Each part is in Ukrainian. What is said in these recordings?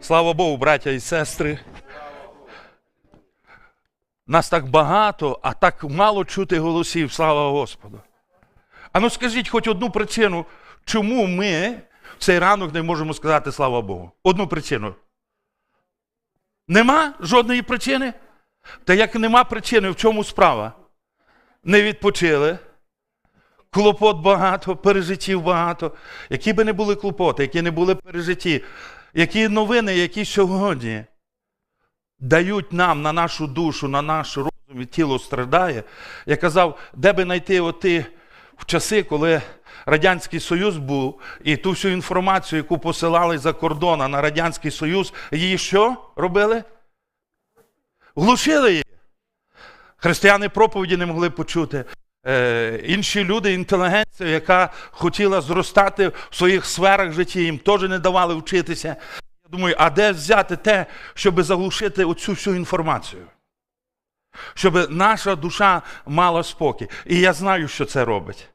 Слава Богу, браття і сестри. Нас так багато, а так мало чути голосів. Слава Господу. А ну скажіть хоч одну причину, чому ми в цей ранок не можемо сказати слава Богу. Одну причину. Нема жодної причини? Та як нема причини, в чому справа? Не відпочили. Клопот багато, пережиттів багато. Які би не були клопоти, які не були пережитті, які новини, які сьогодні дають нам на нашу душу, на наш розум і тіло страждає. Я казав, де би знайти оти в часи, коли Радянський Союз був, і ту всю інформацію, яку посилали за кордона на Радянський Союз, її що робили? Глушили її. Християни проповіді не могли почути. Е, інші люди, інтелігенція, яка хотіла зростати в своїх сферах життя, їм теж не давали вчитися. Я думаю, а де взяти те, щоб заглушити оцю всю інформацію? Щоб наша душа мала спокій. І я знаю, що це робить.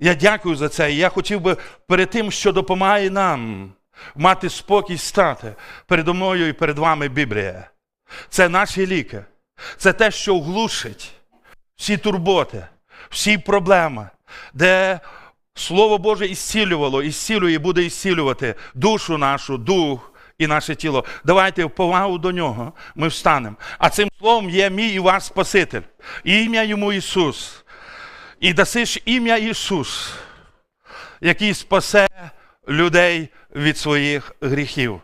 Я дякую за це. І я хотів би перед тим, що допомагає нам мати спокій стати передо мною і перед вами Біблія. Це наші ліки. Це те, що глушить всі турботи, всі проблеми, де Слово Боже ісцілювало, ісцілює і буде ісцілювати душу нашу, дух і наше тіло. Давайте в повагу до нього ми встанемо. А цим словом є мій і ваш Спаситель. Ім'я йому Ісус. І дасиш ім'я Ісус, який спасе людей від своїх гріхів.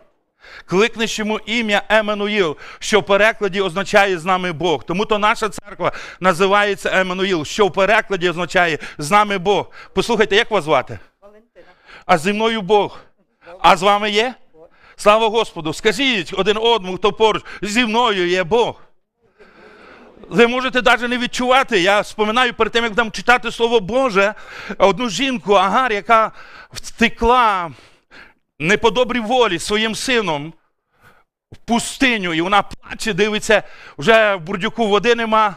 Кликнеш йому ім'я Еммануїл, що в перекладі означає з нами Бог. Тому то наша церква називається Еммануїл, що в перекладі означає з нами Бог. Послухайте, як вас звати? Валентина. А зі мною Бог. А з вами є? Слава Господу! Скажіть один одному, хто поруч, зі мною є Бог. Ви можете навіть не відчувати. Я споминаю перед тим, як будемо читати Слово Боже, одну жінку, Агар, яка втекла не по добрій волі своїм сином в пустиню, і вона плаче, дивиться, вже в бурдюку води нема.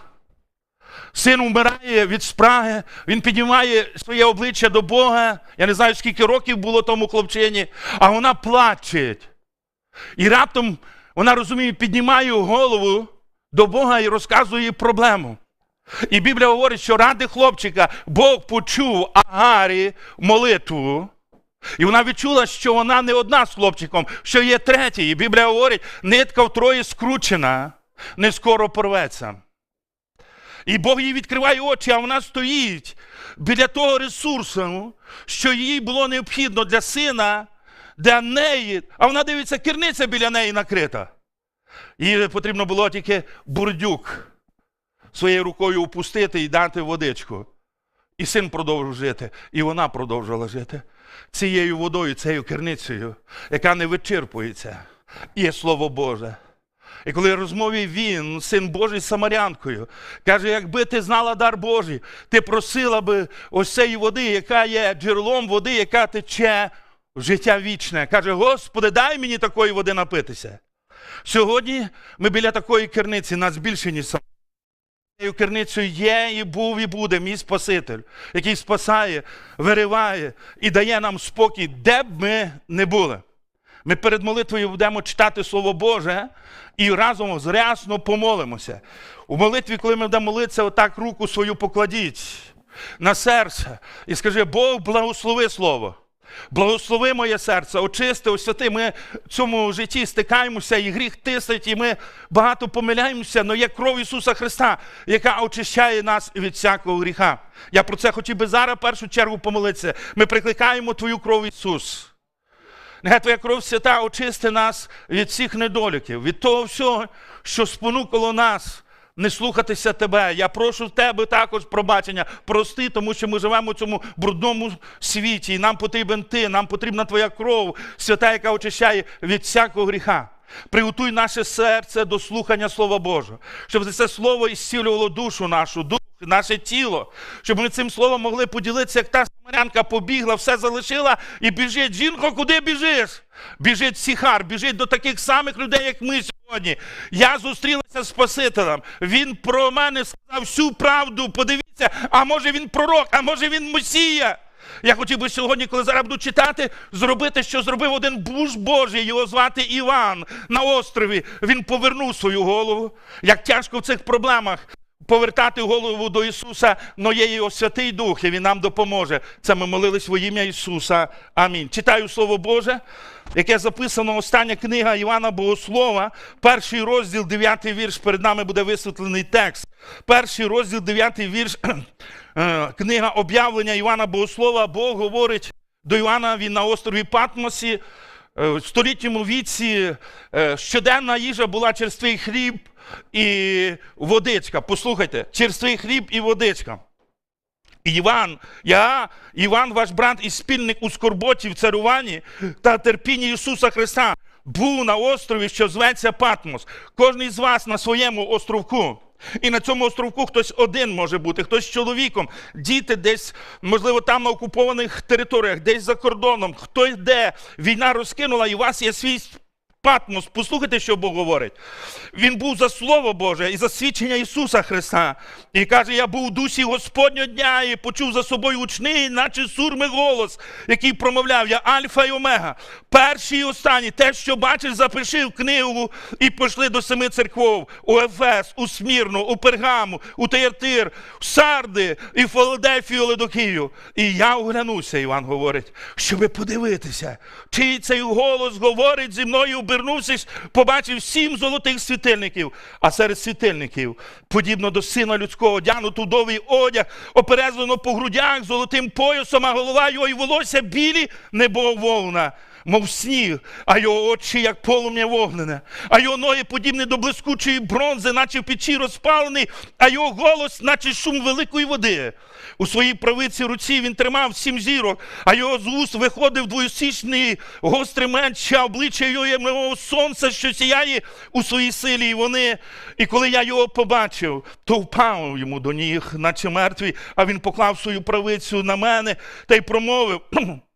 Син вмирає від спраги, він піднімає своє обличчя до Бога. Я не знаю, скільки років було тому хлопчині, а вона плаче. І раптом вона розуміє, піднімає голову до Бога і розказує проблему. І Біблія говорить, що ради хлопчика Бог почув Агарі молитву. І вона відчула, що вона не одна з хлопчиком, що є третій. Біблія говорить, нитка втроє скручена, не скоро порветься. І Бог їй відкриває очі, а вона стоїть біля того ресурсу, що їй було необхідно для сина, для неї. А вона дивиться, керниця біля неї накрита. Їй потрібно було тільки бурдюк своєю рукою опустити і дати водичку. І син продовжив жити, і вона продовжувала жити цією водою, цією керницею, яка не вичерпується. Є Слово Боже. І коли розмові він, син Божий з Самарянкою, каже, якби ти знала дар Божий, ти просила би ось цієї води, яка є джерелом води, яка тече в життя вічне. Каже, Господи, дай мені такої води напитися. Сьогодні ми біля такої керниці, нас більше, ніж сам. Керницею є і був, і буде мій Спаситель, який спасає, вириває і дає нам спокій, де б ми не були. Ми перед молитвою будемо читати Слово Боже і разом зрясно помолимося. У молитві, коли ми будемо молитися, отак руку свою покладіть на серце і скажи, Бог благослови Слово. Благослови моє серце, очисти, освяти. Ми в цьому житті стикаємося, і гріх тисить, і ми багато помиляємося, але є кров Ісуса Христа, яка очищає нас від всякого гріха. Я про це хотів би зараз в першу чергу помолитися. Ми прикликаємо Твою кров Ісус. Нехай Твоя кров свята очисти нас від всіх недоліків, від того всього, що спонукало нас не слухатися тебе. Я прошу в тебе також пробачення. Прости, тому що ми живемо в цьому брудному світі. І нам потрібен ти, нам потрібна твоя кров, свята, яка очищає від всякого гріха. Приготуй наше серце до слухання Слова Божого, щоб це слово ісцілювало душу нашу, дух, наше тіло, щоб ми цим словом могли поділитися, як та самарянка побігла, все залишила і біжить. Жінко, куди біжиш? Біжить Сіхар, біжить до таких самих людей, як ми сьогодні. Я зустрілася з Спасителем. Він про мене сказав всю правду. Подивіться, а може він пророк, а може він Месія. Я хотів би сьогодні, коли зараз буду читати, зробити, що зробив один буш Божий, його звати Іван на острові. Він повернув свою голову. Як тяжко в цих проблемах повертати голову до Ісуса, но є його Святий Дух, і Він нам допоможе. Це ми молились во ім'я Ісуса. Амінь. Читаю Слово Боже, яке записано остання книга Івана Богослова, перший розділ, дев'ятий вірш. Перед нами буде висвітлений текст. Перший розділ, дев'ятий вірш. Е, Книга об'явлення Івана Богослова. Бог говорить до Івана, він на острові Патмосі. Е, В столітньому віці е, щоденна їжа була черствий хліб і водичка. Послухайте, черствий хліб і водичка. Іван, я, Іван, ваш брат і спільник у скорботі в царюванні та терпінні Ісуса Христа, був на острові, що зветься Патмос. Кожний з вас на своєму островку. І на цьому островку хтось один може бути, хтось з чоловіком, діти десь, можливо, там на окупованих територіях, десь за кордоном, хто йде, війна розкинула, і у вас є свій Патмос, послухайте, що Бог говорить. Він був за Слово Боже і за свідчення Ісуса Христа. І каже: Я був у дусі Господнього дня і почув за собою учний, наче сурми голос, який промовляв: Я Альфа і Омега, перший і останній. Те, що бачиш, запиши в книгу і пошли до семи церков: у Ефес, у Смірну, у Пергаму, у Теєртир, у Сарди і в Филадельфію Ледокію. І я оглянувся, Іван говорить, щоби подивитися, чий цей голос говорить зі мною, обернувшись, побачив сім золотих світильників, а серед світильників, подібно до сина людського, одягнуту довгий одяг, оперезано по грудях золотим поясом, а голова його і волосся білі, небо вовна. Мов сніг, а його очі, як полум'я вогнене, а його ноги подібні до блискучої бронзи, наче в печі розпалений, а його голос, наче шум великої води. У своїй правиці руці він тримав сім зірок, а його з уст виходив двоєсічний гострий меч, а обличчя його мого сонця, що сіяє у своїй силі. І вони, і коли я його побачив, то впав йому до ніг, наче мертвий, а він поклав свою правицю на мене та й промовив.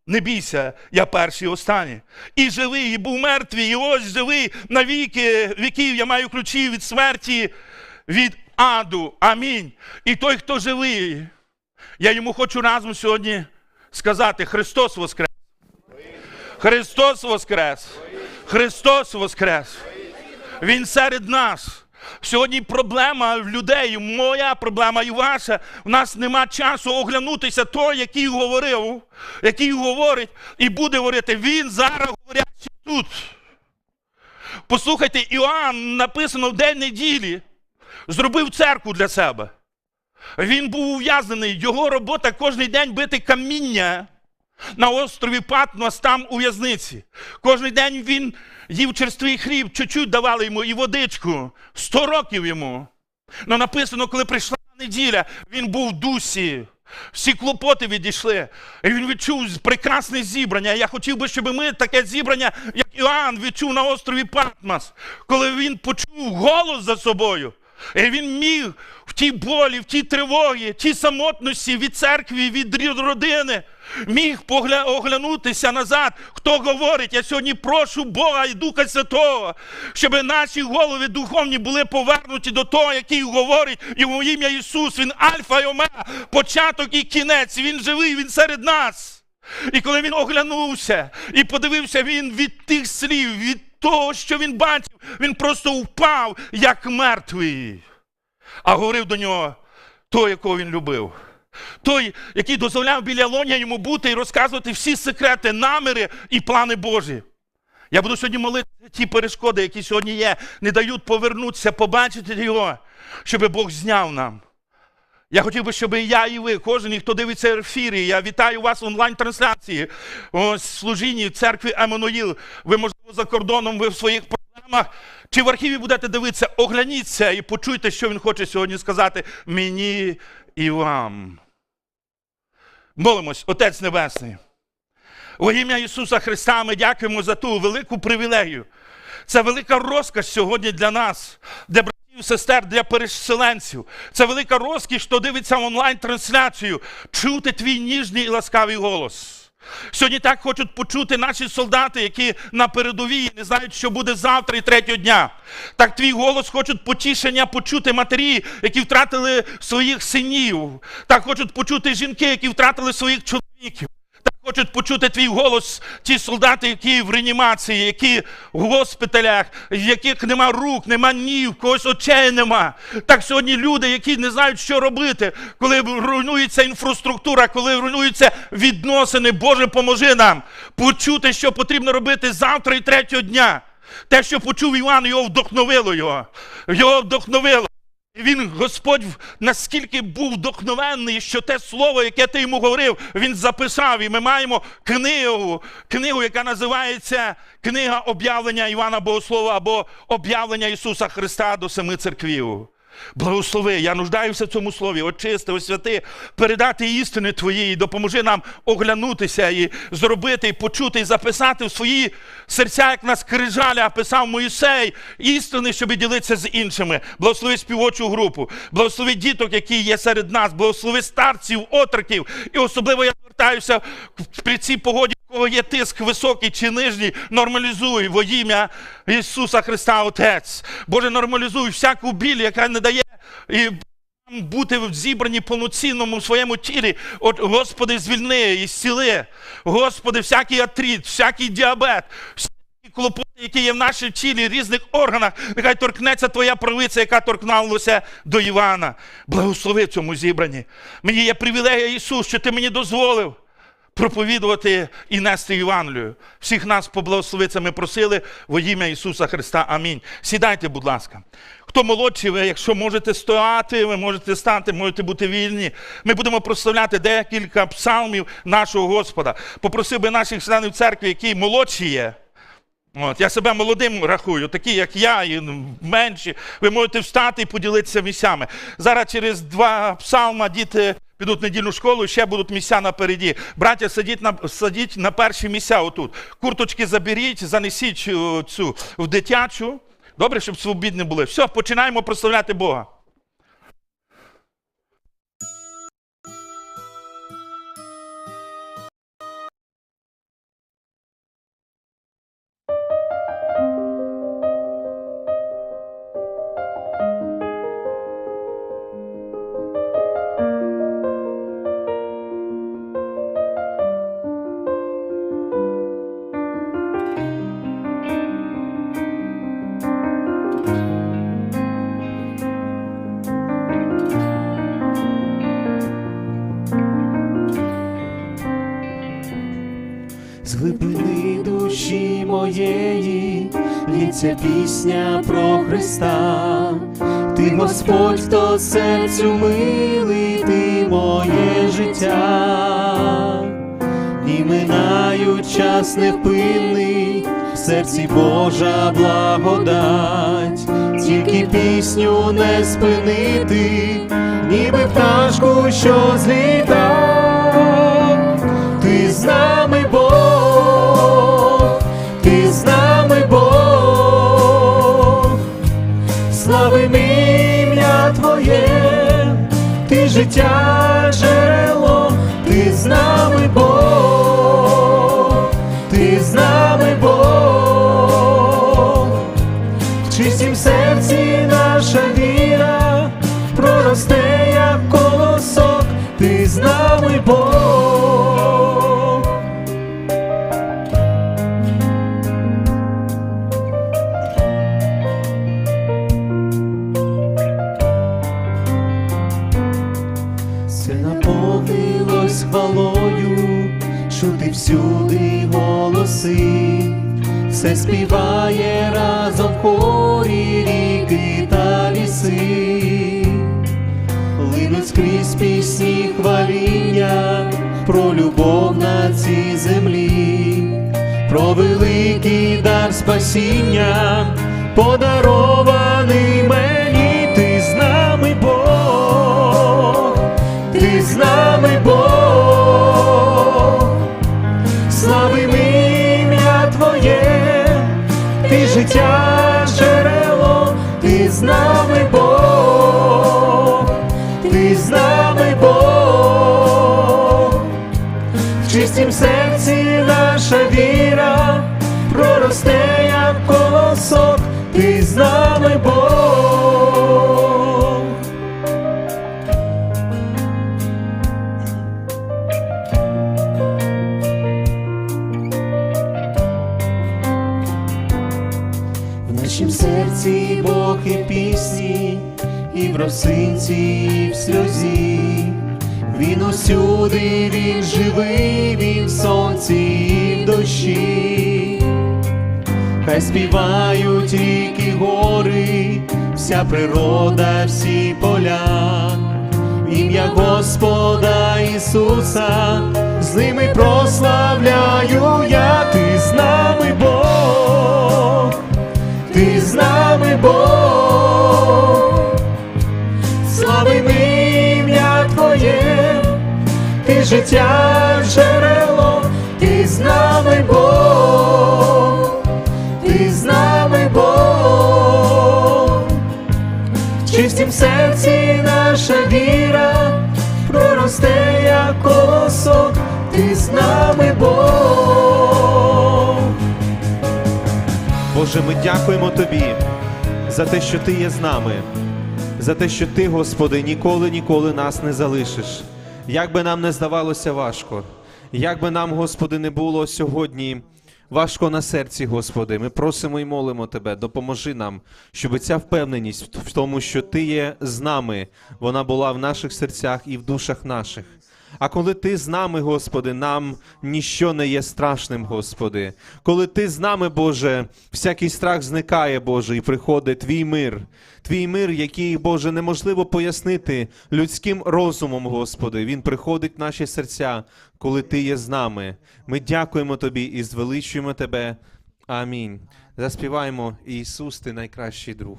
Не бійся, я перший і останній. І живий, і був мертвий, і ось живий на віки віків. Я маю ключі від смерті, від аду. Амінь. І той, хто живий, я йому хочу разом сьогодні сказати: Христос Воскрес! Христос Воскрес! Христос Воскрес! Він серед нас. Сьогодні проблема в людей, моя проблема і ваша. У нас нема часу оглянутися той, який говорив, який говорить і буде говорити. Він зараз говорячий тут. Послухайте, Іоанн написано в день неділі, зробив церкву для себе. Він був ув'язнений, його робота кожен день бити каміння на острові Патмос, там у в'язниці. Кожен день він їв черствий хліб, чуть-чуть давали йому і водичку. Сто років йому. Ну написано, коли прийшла неділя, він був в дусі. Всі клопоти відійшли. І він відчув прекрасне зібрання. Я хотів би, щоб ми таке зібрання, як Іоанн, відчув на острові Патмос, коли він почув голос за собою. І він міг в тій болі, в тій тривогі, в тій самотності від церкви, від родини, міг погля... оглянутися назад. Хто говорить, я сьогодні прошу Бога і Духа Святого, щоб наші голови духовні були повернуті до того, який говорить йому ім'я Ісус. Він Альфа і Омега, початок і кінець. Він живий, він серед нас. І коли він оглянувся і подивився він від тих слів, від того, що він бачив, він просто впав, як мертвий. А говорив до нього той, якого він любив. Той, який дозволяв біля лоня йому бути і розказувати всі секрети, наміри і плани Божі. Я буду сьогодні молити ті перешкоди, які сьогодні є, не дають повернутися, побачити його, щоб Бог зняв нам. Я хотів би, щоб і я, і ви, кожен, хто дивиться в ефірі, я вітаю вас в онлайн-трансляції. Ось служінні в церкві Еммануїл. Ви, можливо, за кордоном, ви в своїх проблемах. Чи в архіві будете дивитися, огляніться і почуйте, що він хоче сьогодні сказати мені і вам. Молимось, Отець Небесний. Во ім'я Ісуса Христа ми дякуємо за ту велику привілегію. Це велика розкаш сьогодні для нас, для братів, сестер, для переселенців. Це велика розкіш, хто дивиться онлайн-трансляцію, чути твій ніжний і ласкавий голос. Сьогодні так хочуть почути наші солдати, які на передовій не знають, що буде завтра і третього дня. Так твій голос хочуть потішення почути матері, які втратили своїх синів. Так хочуть почути жінки, які втратили своїх чоловіків. Хочуть почути твій голос, ті солдати, які в реанімації, які в госпіталях, в яких нема рук, нема ніг, в когось очей нема. Так сьогодні люди, які не знають, що робити, коли руйнується інфраструктура, коли руйнуються відносини, Боже, поможи нам почути, що потрібно робити завтра і третього дня. Те, що почув Іван, його вдохновило його. Його вдохновило. Він, Господь, наскільки був вдохновенний, що те слово, яке ти йому говорив, він записав. І ми маємо книгу, книгу, яка називається Книга об'явлення Івана Богослова або об'явлення Ісуса Христа до семи церквів. Благослови, я нуждаюся в цьому слові, очисти, освяти, передати істини Твої, і допоможи нам оглянутися і зробити, і почути, і записати в свої серця, як на скрижаля писав Моїсей, істини, щоб ділитися з іншими. Благослови співочу групу, благослови діток, які є серед нас, благослови старців, отроків. І особливо я звертаюся при цій погоді, кого є тиск високий чи нижній, нормалізуй во ім'я Ісуса Христа Отець. Боже, нормалізуй всяку біль, яка не дає і бути зібрані повноцінному в своєму тілі. От, Господи, звільни і зціли. Господи, всякий атрит, всякий діабет, всякі клопоти, які є в нашій тілі, різних органах, нехай торкнеться Твоя правиця, яка торкнулася до Івана. Благослови в цьому зібранні. Мені є привілегія Ісус, що Ти мені дозволив проповідувати і нести Євангелію. Всіх нас поблагослови ми просили во ім'я Ісуса Христа. Амінь. Сідайте, будь ласка. Хто молодші, ви, якщо можете стояти, ви можете стати, можете бути вільні. Ми будемо прославляти декілька псалмів нашого Господа. Попросив би наших членів церкви, які молодші є. От, я себе молодим рахую, такі, як я, і менші. Ви можете встати і поділитися місцями. Зараз через два псалма діти підуть в недільну школу, ще будуть місця напереді. Браття, садіть на, садіть на перші місця отут. Курточки заберіть, занесіть цю в дитячу. Добре, щоб свобідні були. Все, починаємо прославляти Бога. З глибини душі моєї лється пісня про Христа. Ти Господь, хто серцю милий, ти моє життя. І минають час невпинний, в серці Божа благодать, тільки пісню не спинити, ніби пташку, що зліта. Ти життя джерело, ти з нами все співає разом в хорі ріки та ліси, линуть скрізь пісні хваління про любов на цій землі, про великий дар спасіння, подарований співають ріки, гори, вся природа, всі поля, ім'я Господа Ісуса, з ними прославляю я, ти з нами Бог, ти з нами Бог, славимо ім'я Твоє, ти життя джерело, наша віра проросте, як колосок, ти з нами Бог. Боже, ми дякуємо Тобі за те, що Ти є з нами, за те, що Ти, Господи, ніколи ніколи нас не залишиш. Як би нам не здавалося важко, як би нам, Господи, не було сьогодні важко на серці, Господи, ми просимо і молимо Тебе, допоможи нам, щоб ця впевненість в тому, що Ти є з нами, вона була в наших серцях і в душах наших. А коли ти з нами, Господи, нам ніщо не є страшним, Господи. Коли ти з нами, Боже, всякий страх зникає, Боже, і приходить твій мир, твій мир, який, Боже, неможливо пояснити людським розумом, Господи. Він приходить в наші серця, коли Ти є з нами. Ми дякуємо Тобі і звеличуємо Тебе. Амінь. Заспіваємо Ісус, ти найкращий друг.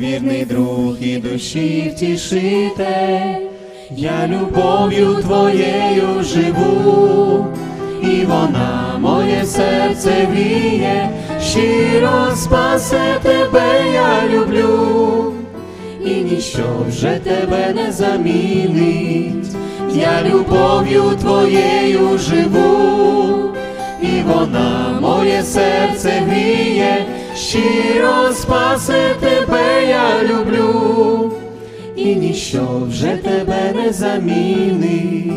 вірний друг і душі втішитель, я любов'ю твоєю живу, і вона моє серце гріє, щиро спасе тебе, я люблю, і ніщо вже тебе не замінить, я любов'ю твоєю живу. І вона моє серце гріє, щиро спасе тебе, я люблю, і ніщо вже тебе не замінить.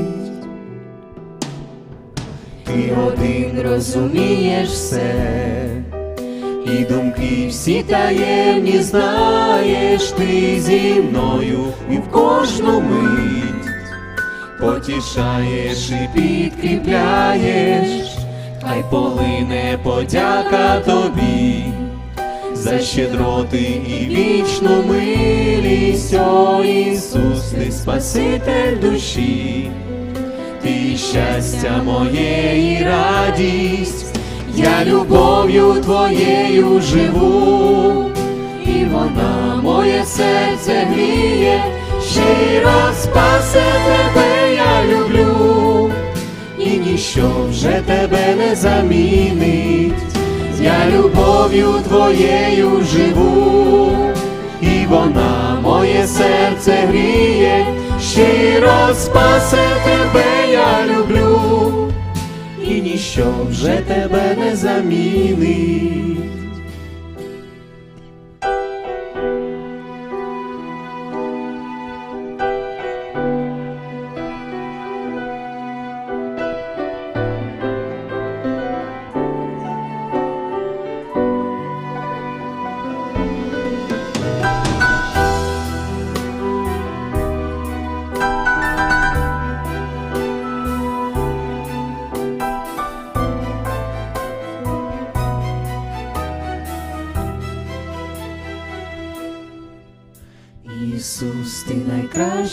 Ти один розумієш все, і думки всі таємні знаєш, ти зі мною і в кожну мить. Потішаєш і підкріпляєш, хай полине подяка тобі за щедроти і вічну милість, о Ісус, ти Спаситель душі, ти щастя моє і радість, я любов'ю твоєю живу, і вона моє серце гріє, щиро спасе тебе, я люблю, і ніщо вже тебе не замінить, я любов'ю твоєю живу, і вона моє серце гріє, щиро спасе тебе, я люблю, і ніщо вже тебе не замінить.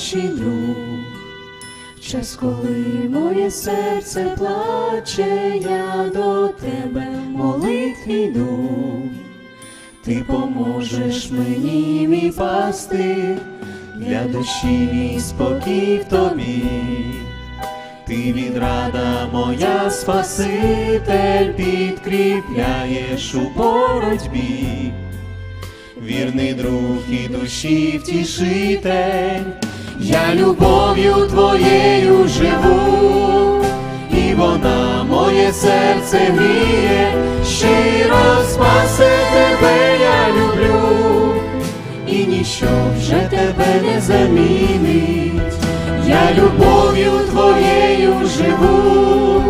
В час, коли моє серце плаче, я до тебе молитві йду. Ти поможеш мені, мій пастир, для душі мій спокій в тобі. Ти відрада моя Спаситель, підкріпляєш у боротьбі. Вірний друг і душі втішитель, я любов'ю твоєю живу, і вона моє серце гріє, щиро спасе тебе я люблю, і ніщо вже тебе не замінить. Я любов'ю твоєю живу,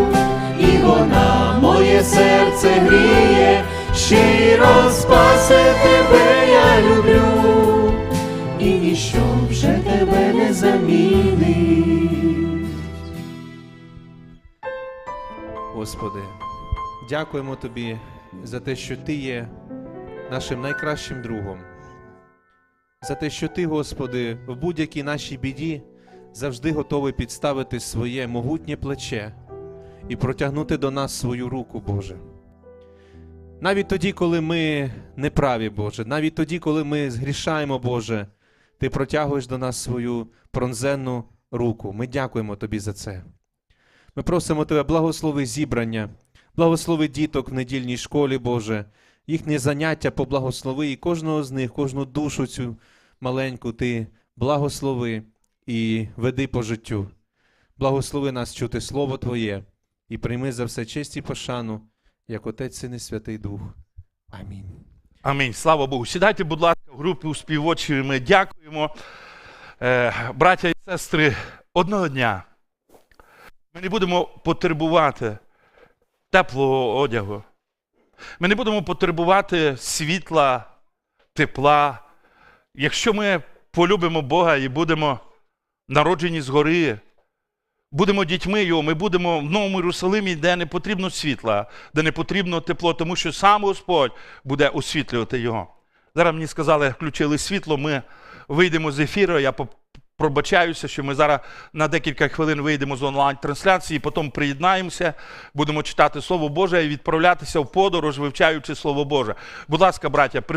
і вона моє серце гріє, щиро спасе тебе я люблю, і ніщо вже тебе не замінить. Господи, дякуємо Тобі за те, що Ти є нашим найкращим другом. За те, що Ти, Господи, в будь-якій нашій біді завжди готовий підставити своє могутнє плече і протягнути до нас свою руку, Боже. Навіть тоді, коли ми неправі, Боже, навіть тоді, коли ми згрішаємо, Боже, Ти протягуєш до нас свою пронзенну руку. Ми дякуємо Тобі за це. Ми просимо Тебе, благослови зібрання, благослови діток в недільній школі, Боже, їхнє заняття поблагослови і кожного з них, кожну душу цю маленьку Ти благослови і веди по життю. Благослови нас чути Слово Твоє і прийми за все честь і пошану, як Отець Син і Святий Дух. Амінь. Амінь. Слава Богу. Сідайте, будь ласка, в групі співочі. Ми дякуємо. Е, браття і сестри, одного дня ми не будемо потребувати теплого одягу. Ми не будемо потребувати світла, тепла. Якщо ми полюбимо Бога і будемо народжені згори, будемо дітьми Його, ми будемо в Новому Єрусалимі, де не потрібно світла, де не потрібно тепло, тому що сам Господь буде освітлювати його. Зараз мені сказали, включили світло, ми вийдемо з ефіру. Я пробачаюся, що ми зараз на декілька хвилин вийдемо з онлайн-трансляції, потім приєднаємося, будемо читати Слово Боже і відправлятися в подорож, вивчаючи Слово Боже. Будь ласка, браття,